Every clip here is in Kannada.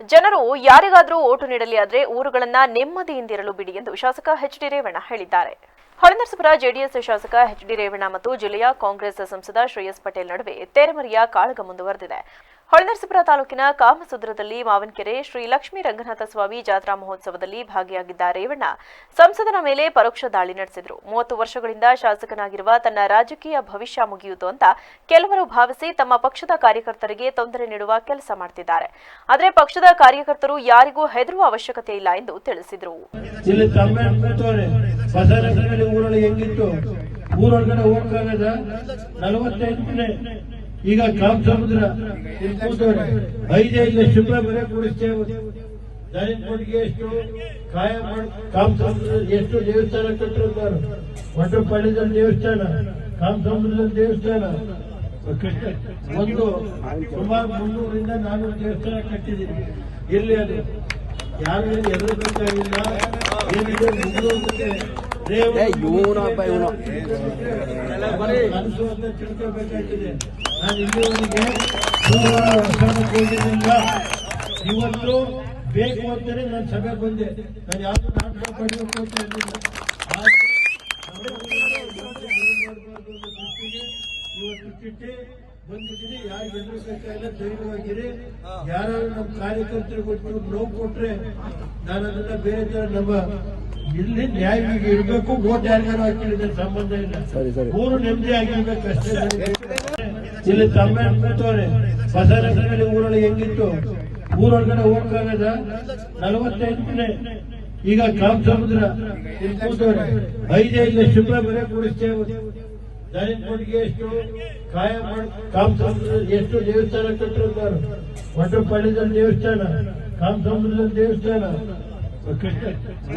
ಜನರು ಯಾರಿಗಾದರೂ ಓಟು ನೀಡಲಿ ಆದರೆ ಊರುಗಳನ್ನ ನೆಮ್ಮದಿಯಿಂದಿರಲು ಬಿಡಿ ಎಂದು ಶಾಸಕ ಎಚ್ ಡಿ ರೇವಣ್ಣ ಹೇಳಿದ್ದಾರೆ. ಹೊಳೆನರಸಪುರ ಜೆಡಿಎಸ್ ಶಾಸಕ ಎಚ್ ಡಿ ರೇವಣ್ಣ ಮತ್ತು ಜಿಲ್ಲೆಯ ಕಾಂಗ್ರೆಸ್ ಸಂಸದ ಶ್ರೇಯಸ್ ಪಟೇಲ್ ನಡುವೆ ತೆರೆಮರೆಯ ಕಾಳಗ ಮುಂದುವರೆದಿದೆ. ಹೊಳೆನರಸೀಪುರ ತಾಲೂಕಿನ ಕಾಮಸುದ್ರದಲ್ಲಿ ಮಾವನ್ಕೆರೆ ಶ್ರೀ ಲಕ್ಷ್ಮೀ ರಂಗನಾಥ ಸ್ವಾಮಿ ಜಾತ್ರಾ ಮಹೋತ್ಸವದಲ್ಲಿ ಭಾಗಿಯಾಗಿದ್ದ ರೇವಣ್ಣ ಸಂಸದನ ಮೇಲೆ ಪರೋಕ್ಷ ದಾಳಿ ನಡೆಸಿದರು. ಮೂವತ್ತು ವರ್ಷಗಳಿಂದ ಶಾಸಕನಾಗಿರುವ ತನ್ನ ರಾಜಕೀಯ ಭವಿಷ್ಯ ಮುಗಿಯಿತು ಅಂತ ಕೆಲವರು ಭಾವಿಸಿ ತಮ್ಮ ಪಕ್ಷದ ಕಾರ್ಯಕರ್ತರಿಗೆ ತೊಂದರೆ ನೀಡುವ ಕೆಲಸ ಮಾಡ್ತಿದ್ದಾರೆ. ಆದರೆ ಪಕ್ಷದ ಕಾರ್ಯಕರ್ತರು ಯಾರಿಗೂ ಹೆದರುವ ಅವಶ್ಯಕತೆ ಇಲ್ಲ ಎಂದು ತಿಳಿಸಿದರು. ಈಗ ಕಾಮ್ ಸಮುದ್ರ ಕೂತವ್ರೆ ಐದೈದು ಲಕ್ಷ ರೂಪಾಯಿ ಬರೆ ಕೊಡಿಸ್ತೇವೆ. ದಲಿತ ಎಷ್ಟು ಕಾಯಂ ಕಾಮ್ ಸಮುದ್ರ ಎಷ್ಟು ದೇವಸ್ಥಾನ ಕಟ್ಟಿರ್ತಾರೆ ಮಠಪಾಳ್ಯದಲ್ಲಿ ದೇವಸ್ಥಾನ ಕಾಮ್ ಸಮುದ್ರದಲ್ಲಿ ದೇವಸ್ಥಾನ. ಒಂದು ಸುಮಾರು ಮುನ್ನೂರಿಂದ ನಾನೂರು ದೇವಸ್ಥಾನ ಕಟ್ಟಿದ್ದೀನಿ. ಇಲ್ಲಿ ಅದು? ಯಾರು ಎದುರು ಏ, ಅಂತ ತಿಳ್ಕೋಬೇಕಾಗಿದೆ ನಾನು ಇಲ್ಲಿವರೆಗೆ ಇವತ್ತು ಬೇಕು ಅಂತಾನೆ ನಾನು ಸಭೆ ಬಂದೆ ನಾನು ಯಾವ್ದು ನಾಟಕ ಪಡೆಯಬೇಕು ಅಂತ ಇವತ್ತು ಚಿಟ್ಟಿ ಬಂದಿದ್ದೀನಿ ಯಾರು ಎಲ್ಲ ಧೈರ್ಯವಾಗಿರಿ. ಯಾರಾದ್ರೂ ನಮ್ಮ ಕಾರ್ಯಕರ್ತರಿಗೆ ಕೊಟ್ಟು ನೋವು ಕೊಟ್ರೆ ನಾನು ಅದನ್ನ ಬೇರೆ ತರ ನಮ್ಮ ಇಲ್ಲಿ ನ್ಯಾಯವಾಗಿ ಇರಬೇಕು ಓಟ್ ಯಾರಿಗಾರು ಹಾಕಿದ್ರೆ ಸಂಬಂಧ ಇಲ್ಲ. ಮೂರು ನೆಮ್ಮದಿ ಆಗಿರ್ಬೇಕು ಅಷ್ಟೇ ನನಗೆ. ಇಲ್ಲಿ ತಮ್ಮ ಕೂತವ್ರೆ ರಸ್ತೆಯಲ್ಲಿ ಊರೊಳಗೆ ಹೆಂಗಿತ್ತು? ಊರೊಳಗಡೆ ಹೋಗ್ಬೇಕಾಗದ ನಲವತ್ತೈದು ಮನೆ ಈಗ ಕಾಮ್ ಸಮುದ್ರ ಇಲ್ಲಿ ಕೂತವ್ರೆ ಐದೈದು ಲಕ್ಷ ರೂಪಾಯಿ ಬರೀ ಕೊಡಿಸ್ತೇವೆ. ದಲಿತ ಎಷ್ಟು ಕಾಯ ಕಾಮಸಮುದ್ರ ಕಾಮ್ ಸಮುದ್ರ ಎಷ್ಟು ದೇವಸ್ಥಾನ ಕಟ್ಟಿರ್ತಾರೆ ಮಠಪಾಳ್ಯದಲ್ಲಿ ದೇವಸ್ಥಾನ ಕಾಮ್ ಸಮುದ್ರದಲ್ಲಿ ದೇವಸ್ಥಾನ.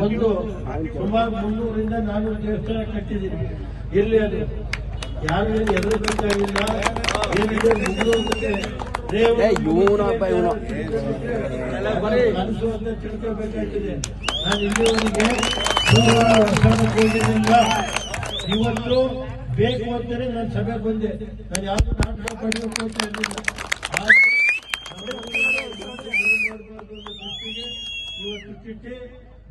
ಒಂದು ಸುಮಾರು ಮುನ್ನೂರಿಂದ ನಾನೂರು ದೇವಸ್ಥಾನ ಕಟ್ಟಿದ್ದೀನಿ. ಇಲ್ಲಿ ಅದು? ಯಾರು ಎದುರಬೇಕಾಗಿಲ್ಲ ಏನಿದೆ? ಮುಗಿದೋಗುತ್ತೆ. ಕನಸು ಅಂತ ತಿಳ್ಕೋಬೇಕಾಗಿದೆ. ನಾನು ಇಲ್ಲಿವರೆಗೆ ವರ್ಷ ಇವತ್ತು ಬೇಕು ಅಂತಾನೆ ನಾನು ಸಭೆ ಬಂದೆ. ನಾನು ಯಾವ್ದು ನಾಟಕ ಪಡೆಯಬೇಕು ಅಂತ ಇರಲಿಲ್ಲ ಇವತ್ತು ಚಿಟ್ಟಿ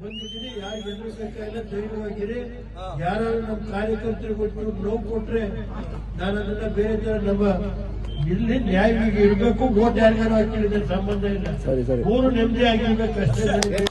ಬಂದಿದ್ದೀನಿ ಯಾರು ಎದುರಿಸಬೇಕಾಗಿಲ್ಲ ಧೈರ್ಯವಾಗಿರಿ. ಯಾರು ನಮ್ಮ ಕಾರ್ಯಕರ್ತರಿಗೆ ನೋವು ಕೊಟ್ರೆ ನಾನು ಅದನ್ನ ಬೇರೆ ತರ ನಮ್ಮ ಇಲ್ಲಿ ನ್ಯಾಯವಾಗಿ ಇರಬೇಕು. ಓಟ್ ಯಾರಿಗಾರು ಹಾಕಿದ್ರೆ ಸಂಬಂಧ ಇಲ್ಲ. ಮೂರು ನೆಮ್ಮದಿ ಆಗಿರ್ಬೇಕು ಅಷ್ಟೇ. ನನಗೆ